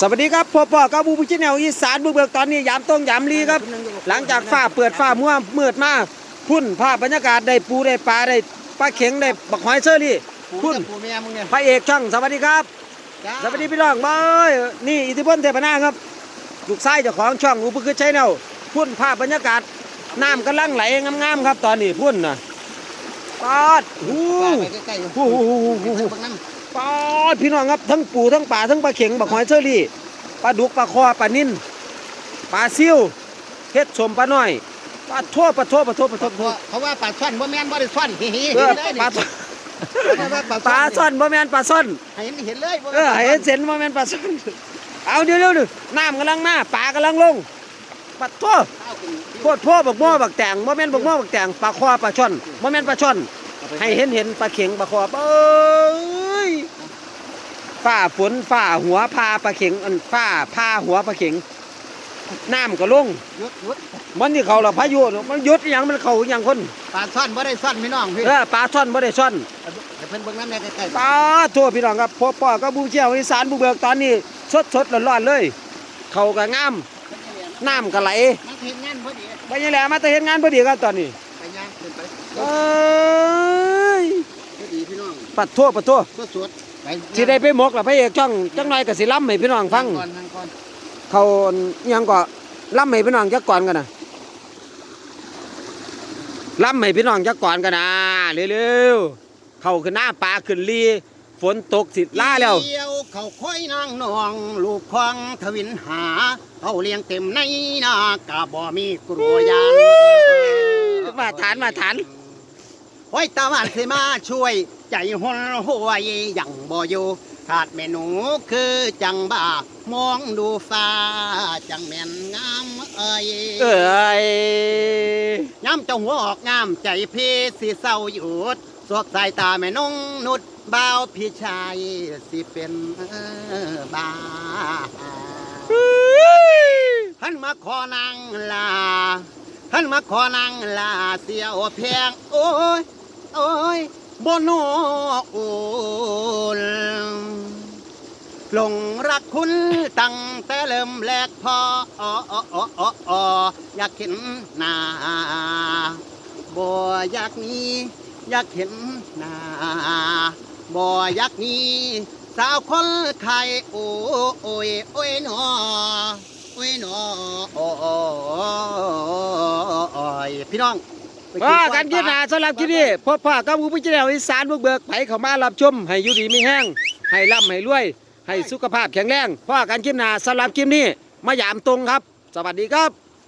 สวัสดีครับพ่อพ่อกับบูบูชิแนลอีสานบุกเบิกตอนนี้ยามต้งยามลีครับ หลังจากฟ้าเปิดฟ้ามั่วมืดมาพุ่นภาพบรรยากาศได้ปูได้ปลาได้ปลาเข็งได้บักหอยเชอรี่คุพุ่ณนปู่แม่มึงเนี่ยพระเอกช่องสวัสดีครับจ้าสวัสดีพี่น้องบายนี่อิทธิพลเทพนาครับลูกชายเจ้าของช่องอุปคือชัยแนวพุ่นภาพบรรยากาศน้ำกำลังไหลงามๆครับ ตอนนี้พุ่นน่ะปาดหูไปใกล้ๆอยู่หูหูหูหูหูหูเบิ่งน้ ปาดพี่น้องครับทั้งปูทั้งปลาทั้งปลาเข็งบักหอยเชอรี่ปลาดุกปลาคอปลานิ่นปลาซิวเฮ็ดสมปลาน้อยปลาทั่วปลาทั่วปลาทั่วปลาำทั่วเพราะเขาว่าปลาช่อนบ่แม่นบ่ได้ช่อนฮิฮิเอเห็อนเลยปลานี่ปลาปลาซ่อนบ่แม่นปลาซ่อนเห็นเห็นเลยบ่เออให้เห็นเส้นบ่แม่นปลาซ่อนเอาเดี๋ยวเดี๋ยวเดี๋ยวน้ำกำลังมาปลากำลังลงปลาทั่วเอาขึ้นโพดพ่อบักหม้อบักแตงบ่แม่นบักหม้อบักแตงปลาคอปลาช่อนบ่แม่นปลาช่อนให้เห็นเห็นปลาเข็งปลาคอเอ้ย ฝ้าฝนฝ้าหัวพาปลาเข็งอันฝ้าพาหัวปลาเข็งน้ำก็ลงหยุดหยุดมันที่เขาละพายุมันหยุดอหยังมันเขาอหยังคนปลาช่อนบ่ได้ช่อนพี่น้องพี่เออปลาช่อนบ่ได้ช่อนเดี๋ยวเพิ่นเบิ่งน้ำแม่ใกล้ปลาทั่วพี่น้องครับพ่อพ่อก็บูเชี่ยวอีสานบูเบิกตอนนี้สดสดร้อนร้อนๆเลย เขาก็งามน้ำก็ไหลมันเห็นงานพอดีไปยังแหละมาแต่เห็นงานพอดีครับตอนนี้ไปย่างขึ้นไปเอ้ยพอดีพี่น้องปัดทั่วปัดทั่วสดๆไป สิได้ไปหมกล่ะพระเอกช่องจังหน่อยก็สิล้ำให้พี่น้องฟังก่อนนั่งก่อนเขาอิหยังก็ล้ำให้พี่น้องจักก่อนกันนะล้ำให้พี่น้องจักก่อนกันนะเร็วๆเขาขึ้นหน้าปลาขึ้นลีฝนตกสิล่าแล้วเดียวเขาค่อยนางนอง ลูกของทวินหาเอาเลี้ยงเต็มในนากะบ่มีกลัวยานมาฐานมาฐาน โอ้ยตาหวานสิมาช่วย ใจหนหวยยังบ่อยู่ขาดเมนูคือจังบ่ามองดูฟ้า จังแม่นงามเอ้ยเอ้ยย้ำเจ้าหัวออกงามใจพี่สิเศร้าหยุดสวกสายตาแม่นงนุดบ่าวพี่ชายสิเป็นบ้าท่านมาขอนางลาท่านมาขอนางลาเสียวเพียงโอ้ย เอ้ยบนออุลหลงรักคุณตั้งแต่เริ่มแรกพออยากเห็นหน้าบ่อยากมีอยากเห็นหน้าบ่อยากมีสาวคนไทยโอ้โอ้ยโอ้ยหนอโอ้ยหนอโอ้ยพี่น้อง ว่าล้วยกันกินหนาสำหรับกินนี่พ่อพ่อกับผู้พิจารณาอีสานบุกเบิกไผเข้ามารับชม ให้อยู่ดีมีแห้งให้ร่ำให้รวย ให้สุขภาพแข็งแรงพ่อกันกินหนาสำหรับกินนี่มายามตรงครับ สวัสดีครับ